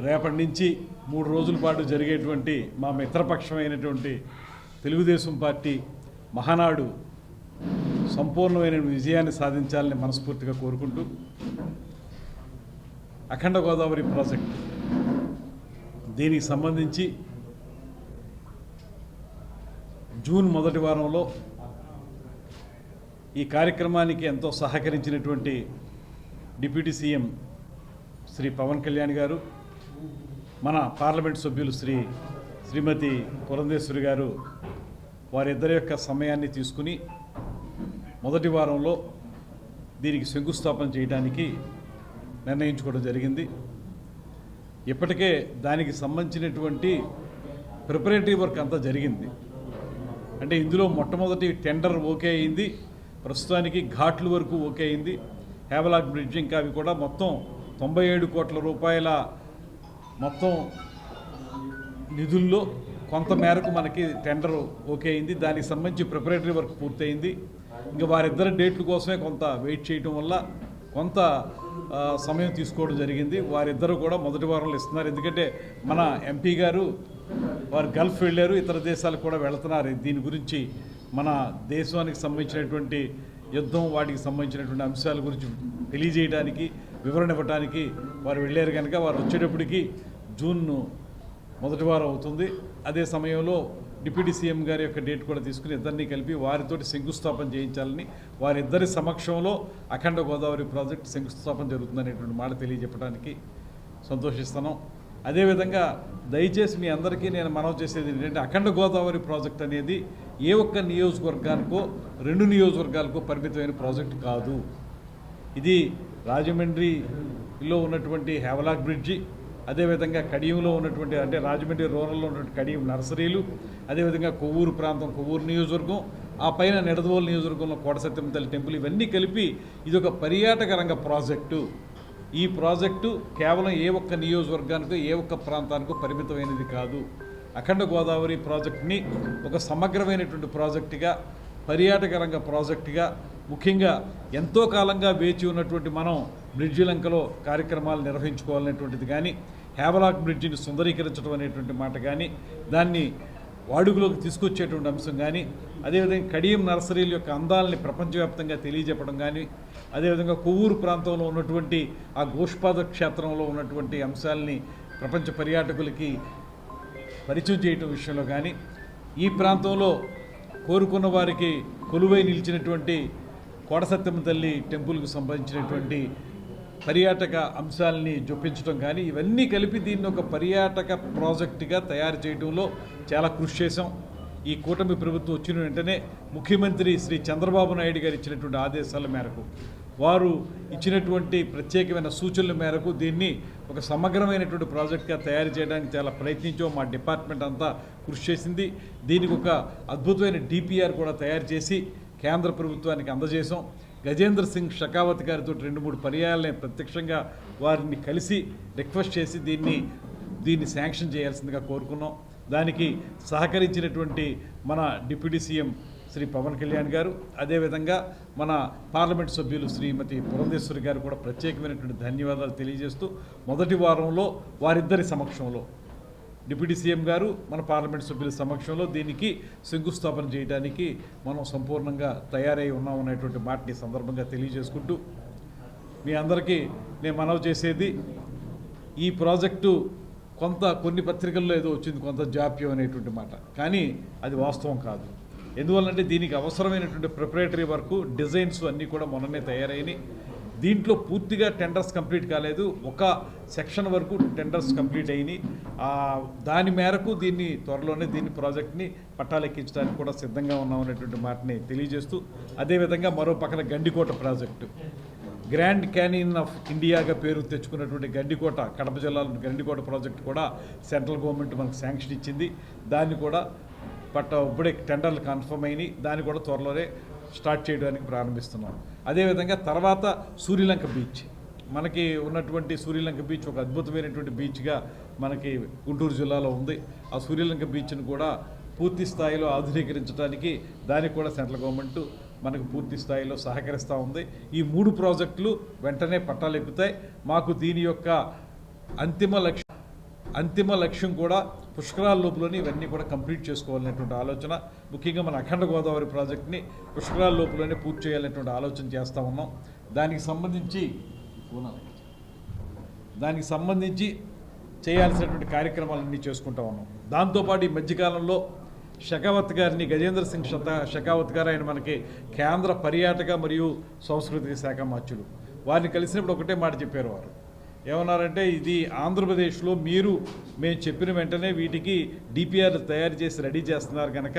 రేపటి నుంచి మూడు రోజుల పాటు జరిగేటువంటి మా మిత్రపక్షమైనటువంటి తెలుగుదేశం పార్టీ మహానాడు సంపూర్ణమైన విజయాన్ని సాధించాలని మనస్ఫూర్తిగా కోరుకుంటూ అఖండ గోదావరి ప్రాజెక్ట్ దీనికి సంబంధించి జూన్ మొదటి వారంలో ఈ కార్యక్రమానికి ఎంతో సహకరించినటువంటి డిప్యూటీ సీఎం శ్రీ పవన్ కళ్యాణ్ గారు మన పార్లమెంట్ సభ్యులు శ్రీ శ్రీమతి పురంధేశ్వరి గారు వారిద్దరి యొక్క సమయాన్ని తీసుకుని మొదటి వారంలో దీనికి శంకుస్థాపన చేయడానికి నిర్ణయించుకోవడం జరిగింది. ఇప్పటికే దానికి సంబంధించినటువంటి ప్రిపరేటరీ వర్క్ అంతా జరిగింది. అంటే ఇందులో మొట్టమొదటి టెండర్ ఓకే అయింది. ప్రస్తుతానికి ఘాట్లు వరకు ఓకే అయింది. హేవలాక్ బ్రిడ్జ్ ఇంకా అవి కూడా మొత్తం తొంభై ఏడు కోట్ల రూపాయల మొత్తం నిధుల్లో కొంత మేరకు మనకి టెండర్ ఓకే అయింది. దానికి సంబంధించి ప్రిపరేటరీ వర్క్ పూర్తయింది. ఇంకా వారిద్దరి డేట్ల కోసమే కొంత వెయిట్ చేయటం వల్ల కొంత సమయం తీసుకోవడం జరిగింది. వారిద్దరూ కూడా మొదటి వారంలో ఇస్తున్నారు. ఎందుకంటే మన ఎంపీ గారు వారు గల్ఫ్ వెళ్ళారు ఇతర దేశాలకు కూడా వెళుతున్నారు. దీని గురించి మన దేశానికి సంబంధించినటువంటి యుద్ధం వాటికి సంబంధించినటువంటి అంశాల గురించి తెలియజేయడానికి వివరణ ఇవ్వడానికి వారు వెళ్ళారు కనుక వారు వచ్చేటప్పటికి జూన్ మొదటి వారం అవుతుంది. అదే సమయంలో డిప్యూటీ సీఎం గారి యొక్క డేట్ కూడా తీసుకుని ఇద్దరిని కలిపి వారితోటి శంకుస్థాపన చేయించాలని వారిద్దరి సమక్షంలో అఖండ గోదావరి ప్రాజెక్ట్ శంకుస్థాపన జరుగుతుందనేటువంటి మాట తెలియజెప్పడానికి సంతోషిస్తున్నాం. అదేవిధంగా దయచేసి మీ అందరికీ నేను మనవి చేసేది ఏంటంటే అఖండ గోదావరి ప్రాజెక్ట్ అనేది ఏ ఒక్క నియోజకవర్గానికో రెండు నియోజకవర్గాలకో పరిమితమైన ప్రాజెక్ట్ కాదు. ఇది రాజమండ్రిలో ఉన్నటువంటి హేవలాక్ బ్రిడ్జి అదేవిధంగా కడియంలో ఉన్నటువంటి అంటే రాజమండ్రి రూరల్లో ఉన్నటువంటి కడియం నర్సరీలు అదేవిధంగా కొవ్వూరు ప్రాంతం కొవ్వూరు నియోజకవర్గం ఆ పైన నిడదవోలు నియోజకవర్గంలో కోటసత్యం తల్లి టెంపుల్ ఇవన్నీ కలిపి ఇది ఒక పర్యాటక రంగ ప్రాజెక్టు. ఈ ప్రాజెక్టు కేవలం ఏ ఒక్క నియోజకవర్గానికో ఏ ఒక్క ప్రాంతానికో పరిమితమైనది కాదు. అఖండ గోదావరి ప్రాజెక్ట్ని ఒక సమగ్రమైనటువంటి ప్రాజెక్టుగా పర్యాటక రంగ ప్రాజెక్టుగా ముఖ్యంగా ఎంతో కాలంగా వేచి ఉన్నటువంటి మనం బ్రిడ్జి లంకలో కార్యక్రమాలు నిర్వహించుకోవాలనేటువంటిది కానీ హేవలాక్ బ్రిడ్జిని సుందరీకరించడం అనేటువంటి మాట కానీ దాన్ని వాడుకలోకి తీసుకొచ్చేటువంటి అంశం కానీ అదేవిధంగా కడియం నర్సరీల యొక్క అందాలని ప్రపంచవ్యాప్తంగా తెలియజెప్పడం కానీ అదేవిధంగా కొవ్వూరు ప్రాంతంలో ఉన్నటువంటి ఆ గోష్పాద క్షేత్రంలో ఉన్నటువంటి అంశాలని ప్రపంచ పర్యాటకులకి పరిచయం చేయటం విషయంలో కానీ ఈ ప్రాంతంలో కోరుకున్న వారికి కొలువై నిలిచినటువంటి కోడసత్యమ్మ తల్లి టెంపుల్కు సంబంధించినటువంటి పర్యాటక అంశాలని జొప్పించడం కానీ ఇవన్నీ కలిపి దీన్ని ఒక పర్యాటక ప్రాజెక్టుగా తయారు చేయడంలో చాలా కృషి చేశాం. ఈ కూటమి ప్రభుత్వం వచ్చిన వెంటనే ముఖ్యమంత్రి శ్రీ చంద్రబాబు నాయుడు గారు ఇచ్చినటువంటి ఆదేశాల మేరకు వారు ఇచ్చినటువంటి ప్రత్యేకమైన సూచనల మేరకు దీన్ని ఒక సమగ్రమైనటువంటి ప్రాజెక్ట్గా తయారు చేయడానికి చాలా ప్రయత్నించో. మా డిపార్ట్మెంట్ అంతా కృషి చేసింది. దీనికి ఒక అద్భుతమైన డిపిఆర్ కూడా తయారు చేసి కేంద్ర ప్రభుత్వానికి అందజేశాం. గజేంద్ర సింగ్ షకావత్ గారితో రెండు మూడు పర్యాలని ప్రత్యక్షంగా వారిని కలిసి రిక్వెస్ట్ చేసి దీన్ని దీన్ని శాంక్షన్ చేయాల్సిందిగా కోరుకున్నాం. దానికి సహకరించినటువంటి మన డిప్యూటీ సీఎం శ్రీ పవన్ కళ్యాణ్ గారు అదేవిధంగా మన పార్లమెంట్ సభ్యులు శ్రీమతి పురంధేశ్వరి గారు కూడా ప్రత్యేకమైనటువంటి ధన్యవాదాలు తెలియజేస్తూ మొదటి వారంలో వారిద్దరి సమక్షంలో డిప్యూటీ సీఎం గారు మన పార్లమెంట్ సభ్యుల సమక్షంలో దీనికి శంకుస్థాపన చేయడానికి మనం సంపూర్ణంగా తయారై ఉన్నామనేటువంటి మాటని సందర్భంగా తెలియజేసుకుంటూ మీ అందరికీ నేను మనవి చేసేది ఈ ప్రాజెక్టు కొంత కొన్ని పత్రికల్లో ఏదో వచ్చింది కొంత జాప్యం అనేటువంటి మాట. కానీ అది వాస్తవం కాదు. ఎందువల్లంటే దీనికి అవసరమైనటువంటి ప్రిపరేటరీ వర్క్ డిజైన్స్ అన్నీ కూడా మొన్ననే తయారైనవి దీంట్లో పూర్తిగా టెండర్స్ కంప్లీట్ కాలేదు. ఒక సెక్షన్ వరకు టెండర్స్ కంప్లీట్ అయినాయి. దాని మేరకు దీన్ని త్వరలోనే దీన్ని ప్రాజెక్ట్ని పట్టాలెక్కించడానికి కూడా సిద్ధంగా ఉన్నాం అనేటువంటి మాటని తెలియజేస్తూ అదేవిధంగా మరో పక్కన Gandikota project. Grand canyon of ఇండియాగా పేరు తెచ్చుకున్నటువంటి గండికోట కడప జిల్లాలో గండికోట ప్రాజెక్ట్ కూడా సెంట్రల్ గవర్నమెంట్ మనకు శాంక్షన్ ఇచ్చింది. దాన్ని కూడా పట్ట ఇప్పుడే టెండర్లు కన్ఫర్మ్ అయినాయి. దాన్ని కూడా త్వరలోనే స్టార్ట్ చేయడానికి ప్రారంభిస్తున్నాం. అదేవిధంగా తర్వాత సూర్యలంక బీచ్. మనకి ఉన్నటువంటి సూర్యలంక బీచ్ ఒక అద్భుతమైనటువంటి బీచ్గా మనకి గుంటూరు జిల్లాలో ఉంది. ఆ సూర్యలంక బీచ్ను కూడా పూర్తి స్థాయిలో ఆధునీకరించడానికి దానికి కూడా సెంట్రల్ గవర్నమెంట్ మనకు పూర్తి స్థాయిలో సహకరిస్తూ ఉంది. ఈ మూడు ప్రాజెక్టులు వెంటనే పట్టాలు ఎక్కుతాయి. మాకు దీని యొక్క అంతిమ లక్ష్యం అంతిమ లక్ష్యం కూడా పుష్కరాల లోపులోనే ఇవన్నీ కూడా కంప్లీట్ చేసుకోవాలనేటువంటి ఆలోచన. ముఖ్యంగా మన అఖండ గోదావరి ప్రాజెక్ట్ని పుష్కరాల లోపులోనే పూర్తి చేయాలనేటువంటి ఆలోచన చేస్తూ ఉన్నాం. దానికి సంబంధించి దానికి సంబంధించి చేయాల్సినటువంటి కార్యక్రమాలన్నీ చేసుకుంటా ఉన్నాం. దాంతోపాటు ఈ మధ్యకాలంలో షకావత్ గారిని గజేంద్ర సింగ్ శత షకావత్ గారు ఆయన మనకి కేంద్ర పర్యాటక మరియు సాంస్కృతిక శాఖ మార్చులు. వారిని కలిసినప్పుడు ఒకటే మాట చెప్పారు వారు. ఏమన్నారంటే ఇది ఆంధ్రప్రదేశ్లో మీరు మేము చెప్పిన వెంటనే వీటికి డిపిఆర్ తయారు చేసి రెడీ చేస్తున్నారు కనుక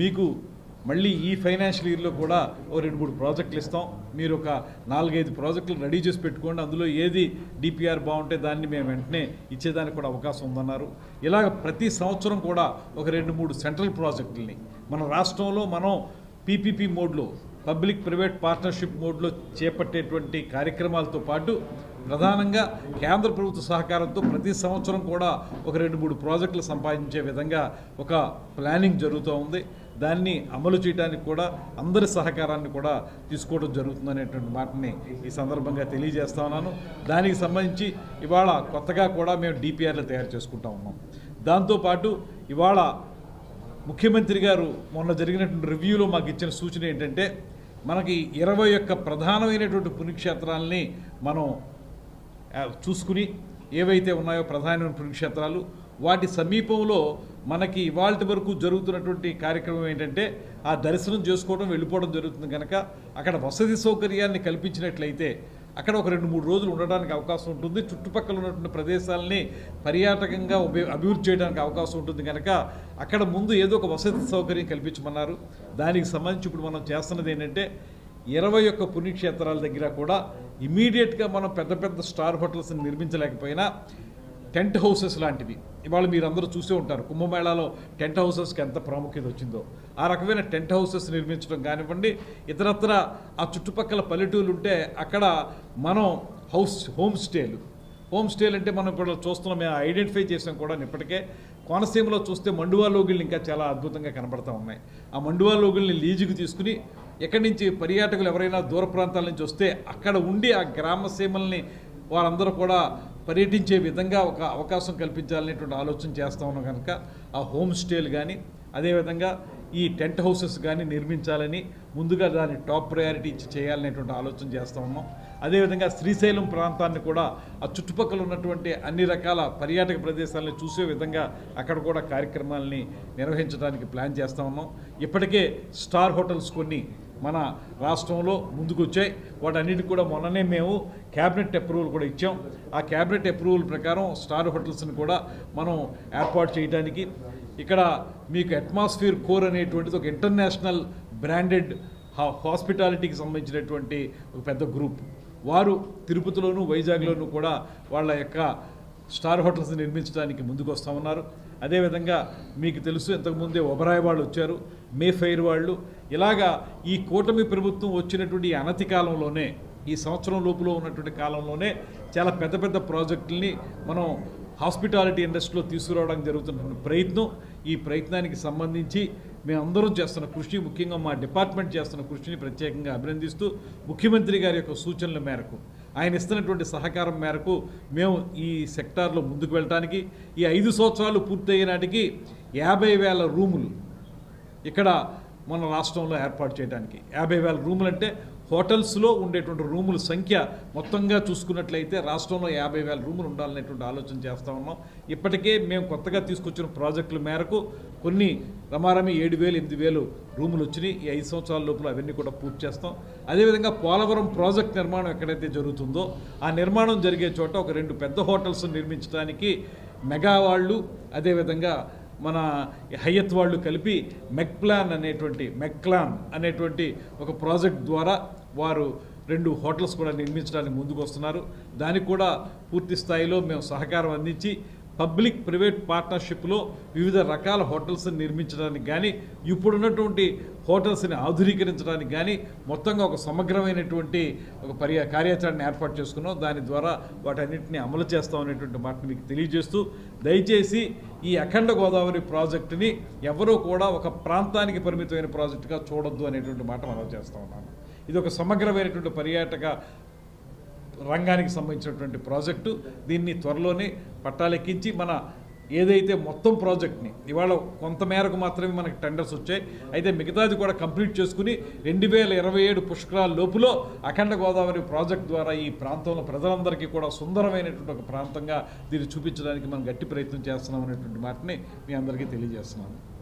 మీకు మళ్ళీ ఈ ఫైనాన్షియల్ ఇయర్లో కూడా ఓ రెండు మూడు ప్రాజెక్టులు ఇస్తాం. మీరు ఒక నాలుగైదు ప్రాజెక్టులు రెడీ చేసి పెట్టుకోండి. అందులో ఏది డిపిఆర్ బాగుంటే దాన్ని మేము వెంటనే ఇచ్చేదానికి కూడా అవకాశం ఉందన్నారు. ఇలాగ ప్రతి సంవత్సరం కూడా ఒక రెండు మూడు సెంట్రల్ ప్రాజెక్టుల్ని మన రాష్ట్రంలో మనం పీపీపీ మోడ్లో పబ్లిక్ ప్రైవేట్ పార్ట్నర్షిప్ మోడ్లో చేపట్టేటువంటి కార్యక్రమాలతో పాటు ప్రధానంగా కేంద్ర ప్రభుత్వ సహకారంతో ప్రతి సంవత్సరం కూడా ఒక రెండు మూడు ప్రాజెక్టులు సంపాదించే విధంగా ఒక ప్లానింగ్ జరుగుతూ ఉంది. దాన్ని అమలు చేయడానికి కూడా అందరి సహకారాన్ని కూడా తీసుకోవడం జరుగుతుందనేటువంటి మాటని ఈ సందర్భంగా తెలియజేస్తా ఉన్నాను. దానికి సంబంధించి ఇవాళ కొత్తగా కూడా మేము డిపిఆర్లు తయారు చేసుకుంటా ఉన్నాం. దాంతోపాటు ఇవాళ ముఖ్యమంత్రి గారు మొన్న జరిగినటువంటి రివ్యూలో మాకు ఇచ్చిన సూచన ఏంటంటే మనకి ఇరవై ఒక్క ప్రధానమైనటువంటి పుణ్యక్షేత్రాలని మనం చూసుకుని ఏవైతే ఉన్నాయో ప్రధానమైన పుణ్యక్షేత్రాలు వాటి సమీపంలో మనకి ఇవాళ వరకు జరుగుతున్నటువంటి కార్యక్రమం ఏంటంటే ఆ దర్శనం చేసుకోవడం వెళ్ళిపోవడం జరుగుతుంది కనుక అక్కడ వసతి సౌకర్యాన్ని కల్పించినట్లయితే అక్కడ ఒక రెండు మూడు రోజులు ఉండడానికి అవకాశం ఉంటుంది. చుట్టుపక్కల ఉన్నటువంటి ప్రదేశాలని పర్యాటకంగా అభివృద్ధి చేయడానికి అవకాశం ఉంటుంది కనుక అక్కడ ముందు ఏదో ఒక వసతి సౌకర్యం కల్పించమన్నారు. దానికి సంబంధించి ఇప్పుడు మనం చేస్తున్నది ఏంటంటే ఇరవై ఒక్క పుణ్యక్షేత్రాల దగ్గర కూడా ఇమీడియట్గా మనం పెద్ద పెద్ద స్టార్ హోటల్స్ని నిర్మించలేకపోయినా టెంట్ హౌసెస్ లాంటివి. ఇవాళ మీరు అందరూ చూసే ఉంటారు కుంభమేళాలో టెంట్ హౌసెస్కి ఎంత ప్రాముఖ్యత వచ్చిందో. ఆ రకమైన టెంట్ హౌసెస్ నిర్మించడం కానివ్వండి ఇతరత్ర ఆ చుట్టుపక్కల పల్లెటూరు ఉంటే అక్కడ మనం హౌస్ హోమ్ స్టేలు. హోమ్ స్టేలు అంటే మనం ఇప్పుడు చూస్తున్నాం మేము ఐడెంటిఫై చేసాం కూడా ఇప్పటికే. కోనసీమలో చూస్తే మండువా లోగిళ్ళు ఇంకా చాలా అద్భుతంగా కనబడతా ఉన్నాయి. ఆ మండువా లోగిల్ని లీజుకు తీసుకుని ఎక్కడి నుంచి పర్యాటకులు ఎవరైనా దూర ప్రాంతాల నుంచి వస్తే అక్కడ ఉండి ఆ గ్రామ సీమల్ని వారందరూ కూడా పర్యటించే విధంగా ఒక అవకాశం కల్పించాలనేటువంటి ఆలోచన చేస్తూ ఉన్నాం కనుక ఆ హోమ్ స్టేలు కానీ అదేవిధంగా ఈ టెంట్ హౌసెస్ కానీ నిర్మించాలని ముందుగా దాన్ని టాప్ ప్రయారిటీ ఇచ్చి చేయాలనేటువంటి ఆలోచన చేస్తూ ఉన్నాం. అదేవిధంగా శ్రీశైలం ప్రాంతాన్ని కూడా ఆ చుట్టుపక్కల ఉన్నటువంటి అన్ని రకాల పర్యాటక ప్రదేశాలను చూసే విధంగా అక్కడ కూడా కార్యక్రమాలని నిర్వహించడానికి ప్లాన్ చేస్తూ ఉన్నాం. ఇప్పటికే స్టార్ హోటల్స్ కొన్ని మన రాష్ట్రంలో ముందుకొచ్చాయి. వాటన్నిటికి కూడా మొన్ననే మేము క్యాబినెట్ అప్రూవల్ కూడా ఇచ్చాం. ఆ క్యాబినెట్ అప్రూవల్ ప్రకారం స్టార్ హోటల్స్ని కూడా మనం ఏర్పాటు చేయడానికి ఇక్కడ మీకు అట్మాస్ఫియర్ కోర్ అనేటువంటిది ఒక ఇంటర్నేషనల్ బ్రాండెడ్ హాస్పిటాలిటీకి సంబంధించినటువంటి ఒక పెద్ద గ్రూప్. వారు తిరుపతిలోను వైజాగ్లోనూ కూడా వాళ్ళ యొక్క స్టార్ హోటల్స్ నిర్మించడానికి ముందుకు వస్తూ ఉన్నారు. అదేవిధంగా మీకు తెలుసు ఇంతకుముందే ఒబరాయ్ వాళ్ళు వచ్చారు మే వాళ్ళు. ఇలాగా ఈ కూటమి ప్రభుత్వం వచ్చినటువంటి అనతి కాలంలోనే ఈ సంవత్సరం లోపల ఉన్నటువంటి కాలంలోనే చాలా పెద్ద పెద్ద ప్రాజెక్టుల్ని మనం హాస్పిటాలిటీ ఇండస్ట్రీలో తీసుకురావడం జరుగుతున్న ప్రయత్నం. ఈ ప్రయత్నానికి సంబంధించి మేమందరం చేస్తున్న కృషి ముఖ్యంగా మా డిపార్ట్మెంట్ చేస్తున్న కృషిని ప్రత్యేకంగా అభినందిస్తూ ముఖ్యమంత్రి గారి యొక్క సూచనల మేరకు ఆయన ఇస్తున్నటువంటి సహకారం మేరకు మేము ఈ సెక్టార్లో ముందుకు వెళ్ళటానికి ఈ ఐదు సంవత్సరాలు పూర్తయ్యే నాటికి యాభై వేల రూములు ఇక్కడ మన రాష్ట్రంలో ఏర్పాటు చేయడానికి యాభై వేల రూములు అంటే హోటల్స్లో ఉండేటువంటి రూముల సంఖ్య మొత్తంగా చూసుకున్నట్లయితే రాష్ట్రంలో యాభై వేల రూములు ఉండాలనేటువంటి ఆలోచన చేస్తూ ఉన్నాం. ఇప్పటికే మేము కొత్తగా తీసుకొచ్చిన ప్రాజెక్టుల మేరకు కొన్ని రమారమి ఏడు వేలు ఎనిమిది వేలు రూములు వచ్చినాయి. ఈ ఐదు సంవత్సరాల లోపల అవన్నీ కూడా పూర్తి చేస్తాం. అదేవిధంగా పోలవరం ప్రాజెక్ట్ నిర్మాణం ఎక్కడైతే జరుగుతుందో ఆ నిర్మాణం జరిగే చోట ఒక రెండు పెద్ద హోటల్స్ నిర్మించడానికి మెగా వాళ్ళు అదేవిధంగా మన హయ్యత్ వాళ్ళు కలిపి మెక్ప్లాన్ అనేటువంటి మెక్లాన్ అనేటువంటి ఒక ప్రాజెక్ట్ ద్వారా వారు రెండు హోటల్స్ కూడా నిర్మించడానికి ముందుకు వస్తున్నారు దానికి కూడా పూర్తి స్థాయిలో మేము సహకారం అందించి పబ్లిక్ ప్రైవేట్ పార్ట్నర్షిప్లో వివిధ రకాల హోటల్స్ని నిర్మించడానికి కానీ ఇప్పుడున్నటువంటి హోటల్స్ని ఆధునీకరించడానికి కానీ మొత్తంగా ఒక సమగ్రమైనటువంటి ఒక పర్య కార్యాచరణ ఏర్పాటు చేసుకున్నాం. దాని ద్వారా వాటన్నింటినీ అమలు చేస్తామనేటువంటి మాటను మీకు తెలియజేస్తూ దయచేసి ఈ అఖండ గోదావరి ప్రాజెక్టుని ఎవరూ కూడా ఒక ప్రాంతానికి పరిమితమైన ప్రాజెక్టుగా చూడొద్దు అనేటువంటి మాట మనం చేస్తూ ఉన్నాను ఇది ఒక సమగ్రమైనటువంటి పర్యాటక రంగానికి సంబంధించినటువంటి ప్రాజెక్టు. దీన్ని త్వరలోనే పట్టాలెక్కించి మన ఏదైతే మొత్తం ప్రాజెక్ట్ని ఇవాళ కొంత మేరకు మాత్రమే మనకి టెండర్స్ వచ్చాయి. అయితే మిగతాది కూడా కంప్లీట్ చేసుకుని రెండు వేల ఇరవై ఏడు పుష్కరాల లోపులో అఖండ గోదావరి ప్రాజెక్ట్ ద్వారా ఈ ప్రాంతంలో ప్రజలందరికీ కూడా సుందరమైనటువంటి ఒక ప్రాంతంగా దీన్ని చూపించడానికి మనం గట్టి ప్రయత్నం చేస్తున్నాం అనేటువంటి మాటని మీ అందరికీ తెలియజేస్తున్నాను.